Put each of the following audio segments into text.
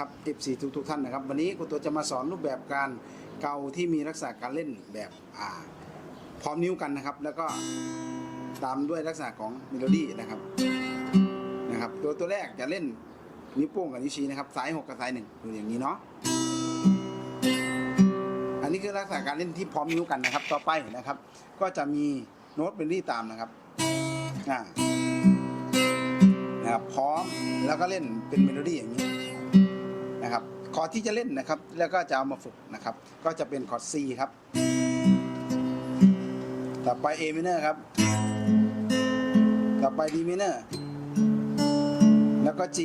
นะครับ F4 ทุกทุกๆท่านนะครับ วันนี้ครูตัวจะมาสอนรูปแบบการเกาที่มีลักษณะการเล่นแบบอ่าพร้อมนิ้วกันนะครับ แล้วก็ตามด้วยลักษณะของเมโลดี้นะครับนะครับตัวตัวแรกจะเล่นนิ้วโป้งกับนิ้วชี้นะครับซ้ายหกกับซ้ายหนึ่งดูอย่างนี้เนาะอันนี้คือลักษณะการเล่นที่พร้อมนิ้วกันนะครับ ต่อไปนะครับ ก็จะมีโน้ตเมโลดี้ตามนะครับอ่านะครับพร้อมแล้วก็เล่นเป็นเมโลดี้อย่างนี้ นะครับคอร์ดที่จะเล่นนะครับ แล้วก็จะเอามาฝึกนะครับ ก็จะเป็นคอร์ด C ครับ ต่อไป A minor ครับ ต่อไป D minor แล้วก็ G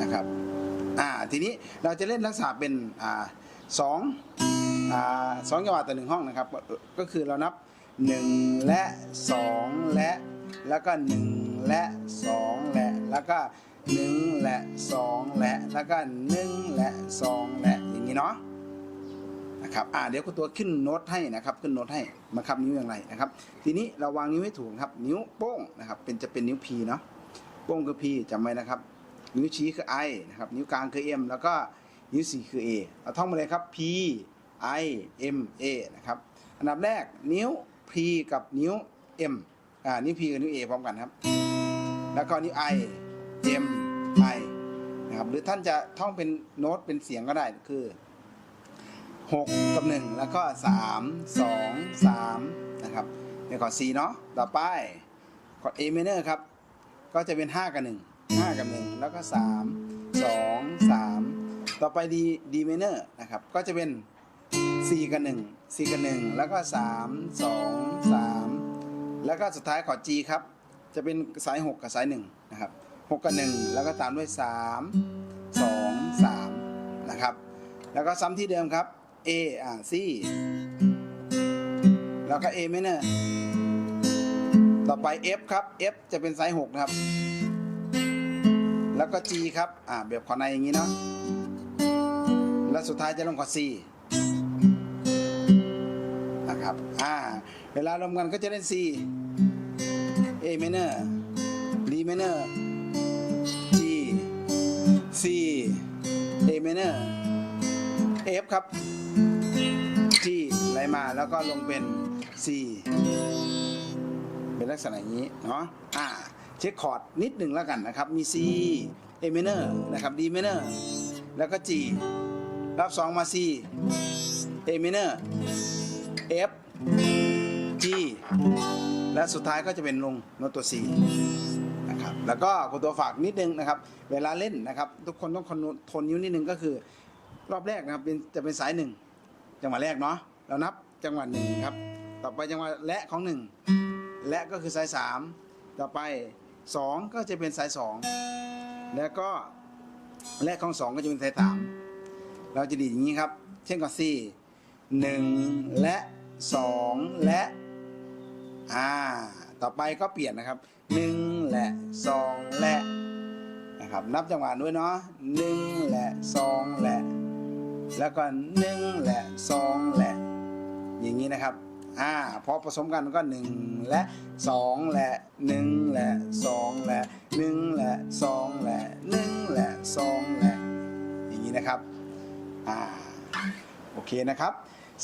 นะครับอ่าทีนี้เราจะเล่นลักษณะเป็นอ่าสองอ่าสองจังหวะต่อหนึ่งห้องนะครับ ก็ก็คือเรานับ 1 และ 2 และ แล้วก็ 1 และ 2 และ แล้วก็ 1และ2และแล้วก็1และ2และอย่างนี้เนาะนะครับอ่าเดี๋ยวคุณตัวขึ้นโน้ตให้นะครับ ขึ้นโน้ตให้มาคับนิ้วอย่างไรนะครับ ทีนี้เราวางนิ้วให้ถูกครับ นิ้วโป้งนะครับ เป็นจะเป็นนิ้ว P เนาะโป้งคือ P จำไว้นะครับ นิ้วชี้คือ I นะครับ นิ้วกลางคือ M แล้วก็นิ้วสี่คือ A เอาท่องมาเลยครับ P I M A นะครับ อันดับแรกนิ้ว P กับนิ้ว M อ่านิ้ว P กับนิ้ว A พร้อมกันครับ แล้วก็นิ้ว I M I นะครับหรือท่านจะท่องเป็นโน้ตเป็นเสียงก็ได้คือ 6 กับ 1 แล้วก็ 3 2 3 นะครับในคอร์ด C เนาะต่อไปคอร์ด A minor ครับ ก็จะเป็น 5 กับ 1 5 กับ 1 แล้วก็ 3 2 3 ต่อไป D D minor นะครับ ก็จะเป็น 4 กับ 1 4 กับ 1 แล้วก็ 3 2 3 แล้วก็สุดท้ายคอร์ด G ครับ จะเป็นสาย 6 กับสาย 1 นะครับ 6กับ1แล้วก็ตามด้วย 3 2 3 นะครับ แล้วก็ซ้ำที่เดิมครับ A อ่า C แล้วก็ A minor ต่อไป F ครับ F จะเป็นไซส์6นะครับ แล้วก็ G ครับ อ่าแบบขอในอย่างนี้เนาะ แล้วสุดท้ายจะลงคอ C นะครับ อ่า เวลารวมกันก็จะเล่น C A minor D minor C A minor F ครับ G ไหลมาแล้วก็ลงเป็น C เป็นลักษณะอย่างนี้เนาะอ่าเช็คคอร์ดนิดหนึ่งแล้วกันนะครับ มี C A minor นะครับ D minor แล้วก็ G รอบสองมา C A minor F G และสุดท้ายก็จะเป็นลงโน้ตตัว C แล้วก็คุณตัวฝากนิดนึงนะครับ เวลาเล่นนะครับ ทุกคนต้องคอนทนิ้วนิดนึงก็คือ รอบแรกนะครับเป็นจะเป็นสายหนึ่งจังหวะแรกเนาะเรานับจังหวะหนึ่งครับ ต่อไปจังหวะและของหนึ่งและก็คือสายสามต่อไปสองก็จะเป็นสายสองแล้วก็และของสองก็จะเป็นสายสามเราจะดีอย่างนี้ครับ เช่นกับสี่หนึ่งและสองและอ่าต่อไปก็เปลี่ยนนะครับหนึ่งและสองและนะครับนับจังหวะด้วยเนาะหนึ่งและสองและแล้วก็หนึ่งและสองและอย่างนี้นะครับอ่าพอผสมกันก็หนึ่งและสองและหนึ่งและสองและหนึ่งและสองและหนึ่งและสองและอย่างนี้นะครับอ่าโอเคนะครับ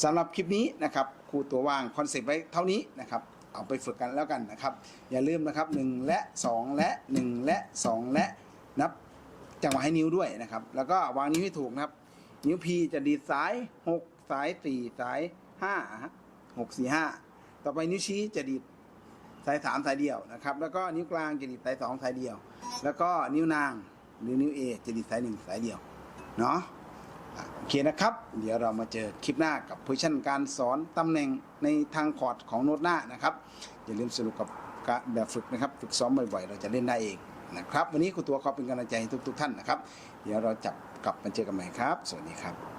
สำหรับคลิปนี้นะครับครูตัววางคอนเซปต์ไว้เท่านี้นะครับ เอาไปฝึกกันแล้วกันนะครับ อย่าลืมนะครับ 1 และ 2 และ 1 และ 2 และนับจังหวะให้นิ้วด้วยนะครับ แล้วก็วางนิ้วให้ถูกนะครับ นิ้ว P จะดีดสาย 6 สาย 4 สาย 5 6 4 5 ต่อไปนิ้วชี้จะดีดสาย 3 สายเดียวนะครับ แล้วก็นิ้วกลางจะดีดสาย 2 สายเดียว แล้วก็นิ้วนางหรือนิ้ว A จะดีดสาย 1 สายเดียวเนาะ โอเคนะครับ เดี๋ยวเรามาเจอคลิปหน้ากับโพซิชันการสอนตำแหน่งในทางคอร์ดของโน้ตหน้านะครับ อย่าลืมสรุปกับแบบฝึกนะครับ ฝึกซ้อมบ่อยๆ เราจะเล่นได้เองนะครับ วันนี้คุณตัวขอเป็นกำลังใจให้ทุกๆท่านนะครับ เดี๋ยวเราจับกลับมาเจอกันใหม่ครับ สวัสดีครับ